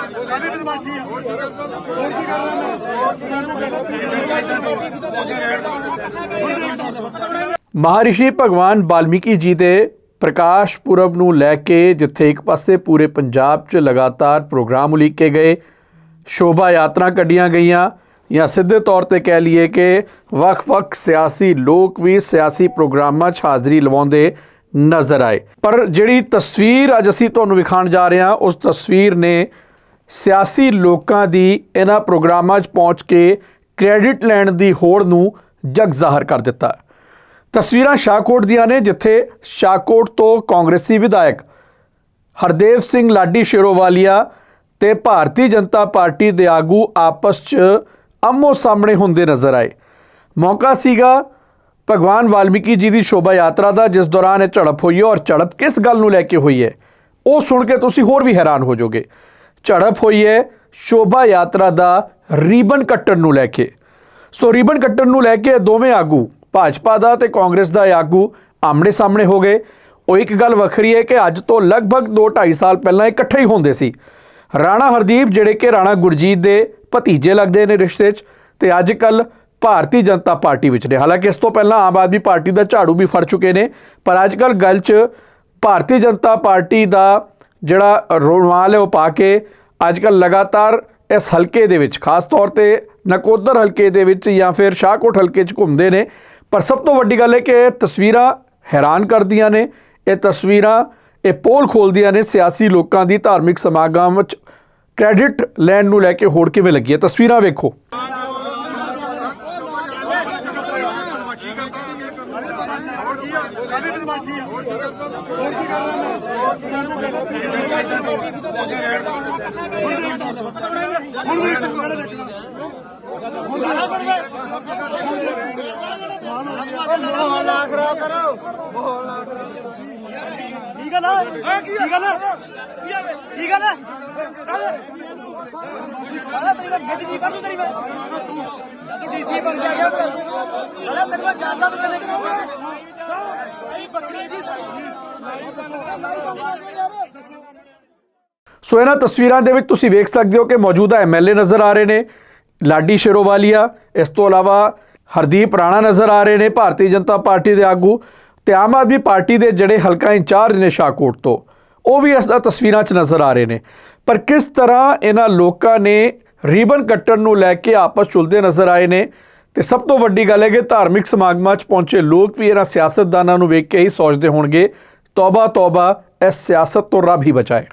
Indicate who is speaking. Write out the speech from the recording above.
Speaker 1: ਕਾਹਦੀ ਬਦਮਾਸ਼ੀ ਆ ਹੋਰ ਕੀ ਕਰਨਾ
Speaker 2: ਮਹਾਰਿਸ਼ੀ ਭਗਵਾਨ ਵਾਲਮੀਕੀ ਜੀ ਦੇ ਪ੍ਰਕਾਸ਼ ਪੁਰਬ ਨੂੰ ਲੈ ਕੇ ਜਿੱਥੇ ਇੱਕ ਪਾਸੇ ਪੂਰੇ ਪੰਜਾਬ 'ਚ ਲਗਾਤਾਰ ਪ੍ਰੋਗਰਾਮ ਉਲੀਕੇ ਗਏ, ਸ਼ੋਭਾ ਯਾਤਰਾ ਕੱਢੀਆਂ ਗਈਆਂ, ਜਾਂ ਸਿੱਧੇ ਤੌਰ ਤੇ ਕਹਿ ਲਈਏ ਕਿ ਵੱਖ-ਵੱਖ ਸਿਆਸੀ ਲੋਕ ਵੀ ਸਿਆਸੀ ਪ੍ਰੋਗਰਾਮਾਂ 'ਚ ਹਾਜ਼ਰੀ ਲਵਾਉਂਦੇ ਨਜ਼ਰ ਆਏ। ਪਰ ਜਿਹੜੀ ਤਸਵੀਰ ਅੱਜ ਅਸੀਂ ਤੁਹਾਨੂੰ ਵਿਖਾਉਣ ਜਾ ਰਹੇ ਹਾਂ, ਉਸ ਤਸਵੀਰ ਨੇ ਸਿਆਸੀ ਲੋਕਾਂ ਦੀ ਇਹਨਾਂ ਪ੍ਰੋਗਰਾਮਾਂ 'ਚ ਪਹੁੰਚ ਕੇ ਕ੍ਰੈਡਿਟ ਲੈਣ ਦੀ ਹੋੜ ਨੂੰ ਜਗ ਜ਼ਾਹਰ ਕਰ ਦਿੱਤਾ। ਤਸਵੀਰਾਂ ਸ਼ਾਹਕੋਟ ਦੀਆਂ ਨੇ, ਜਿੱਥੇ ਸ਼ਾਹਕੋਟ ਤੋਂ ਕਾਂਗਰਸੀ ਵਿਧਾਇਕ ਹਰਦੇਵ ਸਿੰਘ ਲਾਡੀ ਸ਼ੇਰੋਵਾਲੀਆ ਤੇ ਭਾਰਤੀ ਜਨਤਾ ਪਾਰਟੀ ਦੇ ਆਗੂ ਆਪਸ 'ਚ ਆਮੋ ਸਾਹਮਣੇ ਹੁੰਦੇ ਨਜ਼ਰ ਆਏ। ਮੌਕਾ ਸੀਗਾ ਭਗਵਾਨ ਵਾਲਮੀਕੀ ਜੀ ਦੀ ਸ਼ੋਭਾ ਯਾਤਰਾ ਦਾ, ਜਿਸ ਦੌਰਾਨ ਇਹ ਝੜਪ ਹੋਈ ਹੈ ਔਰ ਝੜਪ ਕਿਸ ਗੱਲ ਨੂੰ ਲੈ ਕੇ ਹੋਈ ਹੈ, ਉਹ ਸੁਣ ਕੇ ਤੁਸੀਂ ਹੋਰ ਵੀ ਹੈਰਾਨ ਹੋ ਜਾਓਗੇ। ਝੜਪ ਹੋਈ ਹੈ ਸ਼ੋਭਾ ਯਾਤਰਾ ਦਾ ਰੀਬਨ ਕੱਟਣ ਨੂੰ ਲੈ ਕੇ। ਸੋ ਰੀਬਨ ਕੱਟਣ ਨੂੰ ਲੈ ਕੇ ਇਹ ਦੋਵੇਂ ਆਗੂ, ਭਾਜਪਾ ਦਾ ਤੇ ਕਾਂਗਰਸ ਦਾ ਆਗੂ ਆਮਣੇ ਸਾਹਮਣੇ ਹੋ ਗਏ। ਉਹ ਇੱਕ ਗੱਲ ਵੱਖਰੀ ਹੈ ਕਿ ਅੱਜ ਤੋਂ ਲਗਭਗ 2-2.5 ਸਾਲ ਪਹਿਲਾਂ ਇਕੱਠੇ ਹੀ ਹੁੰਦੇ ਸੀ। ਰਾਣਾ ਹਰਦੀਪ ਜਿਹੜੇ ਕਿ ਰਾਣਾ ਗੁਰਜੀਤ ਦੇ ਭਤੀਜੇ ਲੱਗਦੇ ਨੇ ਰਿਸ਼ਤੇ 'ਚ ਤੇ ਅੱਜ ਕੱਲ ਭਾਰਤੀ ਜਨਤਾ ਪਾਰਟੀ ਵਿੱਚ ਨੇ। ਹਾਲਾਂਕਿ ਇਸ ਤੋਂ ਪਹਿਲਾਂ ਆਮ ਆਦਮੀ ਪਾਰਟੀ ਦਾ ਝਾੜੂ ਵੀ ਫੜ ਚੁੱਕੇ ਨੇ, ਪਰ ਅੱਜ ਕੱਲ ਗੱਲ 'ਚ ਭਾਰਤੀ ਜਨਤਾ ਪਾਰਟੀ ਦਾ ਜਿਹੜਾ ਰੋਣਵਾਲ ਹੈ ਉਹ ਪਾ ਕੇ ਅੱਜ ਕੱਲ ਲਗਾਤਾਰ ਇਸ ਹਲਕੇ ਦੇ ਵਿੱਚ ਖਾਸ ਤੌਰ ਤੇ ਨਕੋਦਰ ਹਲਕੇ ਦੇ ਵਿੱਚ ਜਾਂ ਫਿਰ ਸ਼ਾਹਕੋਟ ਹਲਕੇ 'ਚ ਘੁੰਮਦੇ ਨੇ ਪਰ ਸਭ ਤੋਂ ਵੱਡੀ ਗੱਲ ਹੈ ਕਿ ਇਹ ਤਸਵੀਰਾਂ ਹੈਰਾਨ ਕਰਦੀਆਂ ਨੇ ਇਹ ਤਸਵੀਰਾਂ ਇਹ ਪੋਲ ਖੋਲਦੀਆਂ ਨੇ ਸਿਆਸੀ ਲੋਕਾਂ ਦੀ ਧਾਰਮਿਕ ਸਮਾਗਮ ਵਿੱਚ ਕ੍ਰੈਡਿਟ ਲੈਣ ਨੂੰ ਲੈ ਕੇ ਹੋੜ ਕਿਵੇਂ ਲੱਗੀ ਹੈ ਤਸਵੀਰਾਂ ਵੇਖੋ
Speaker 1: ਕਾਹਦੀ ਬਦਮਾਸ਼ੀ ਆ ਹੋਰ ਕੀ ਕਰਨਾ ਨਾ ਖਰਾਬ ਕਰੋ
Speaker 3: ਕੀ ਗੱਲ ਹੈ ਕੀ ਗੱਲ ਹੈ ਕੀ ਗੱਲ ਹੈ ਸਾਰਾ ਤੇਰੀ ਮੈਂ ਮਿੱਟ ਜੀ ਕਰ ਦੂੰ ਤੇਰੀ ਮੈਂ ਤੂੰ ਡੀਸੀ ਬਣ ਕੇ ਆ ਗਿਆ ਸਾਰਾ ਤੇਰੀ ਮੈਂ ਜਾਣਦਾ ਤੂੰ ਕਿਵੇਂ ਕਰੂੰਗਾ ਇਹ ਬੱਕਰੀ ਜੀ
Speaker 2: ਸੋ ਇਹਨਾਂ ਤਸਵੀਰਾਂ ਦੇ ਵਿੱਚ ਤੁਸੀਂ ਵੇਖ ਸਕਦੇ ਹੋ ਕਿ ਮੌਜੂਦਾ ਐਮਐਲਏ ਨਜ਼ਰ ਆ ਰਹੇ ਨੇ ਲਾਡੀ ਸ਼ੇਰੋਵਾਲੀਆ। ਇਸ ਤੋਂ ਇਲਾਵਾ ਹਰਦੀਪ ਰਾਣਾ ਨਜ਼ਰ ਆ ਰਹੇ ਨੇ, ਭਾਰਤੀ ਜਨਤਾ ਪਾਰਟੀ ਦੇ ਆਗੂ ਤੇ ਆਮ ਆਦਮੀ ਪਾਰਟੀ ਦੇ ਜਿਹੜੇ ਹਲਕਾ ਇੰਚਾਰਜ ਨੇ ਸ਼ਾਹਕੋਟ ਤੋਂ, ਉਹ ਵੀ ਇਸ ਦਾ ਤਸਵੀਰਾਂ 'ਚ ਨਜ਼ਰ ਆ ਰਹੇ ਨੇ। ਪਰ ਕਿਸ ਤਰ੍ਹਾਂ ਇਹਨਾਂ ਲੋਕਾਂ ਨੇ ਰੀਬਨ ਕੱਟਣ ਨੂੰ ਲੈ ਕੇ ਆਪਸ 'ਚ ਨਜ਼ਰ ਆਏ ਨੇ, ਤੇ ਸਭ ਤੋਂ ਵੱਡੀ ਗੱਲ ਹੈ ਕਿ ਧਾਰਮਿਕ ਸਮਾਗਮਾਂ 'ਚ ਪਹੁੰਚੇ ਲੋਕ ਵੀ ਇਹਨਾਂ ਸਿਆਸਤਦਾਨਾਂ ਨੂੰ ਵੇਖ ਕੇ ਹੀ ਸੋਚਦੇ ਹੋਣਗੇ ਤੌਬਾ ਤੌਬਾ ਇਸ ਸਿਆਸਤ ਤੋਂ ਰੱਬ ਹੀ ਬਚਾਏ।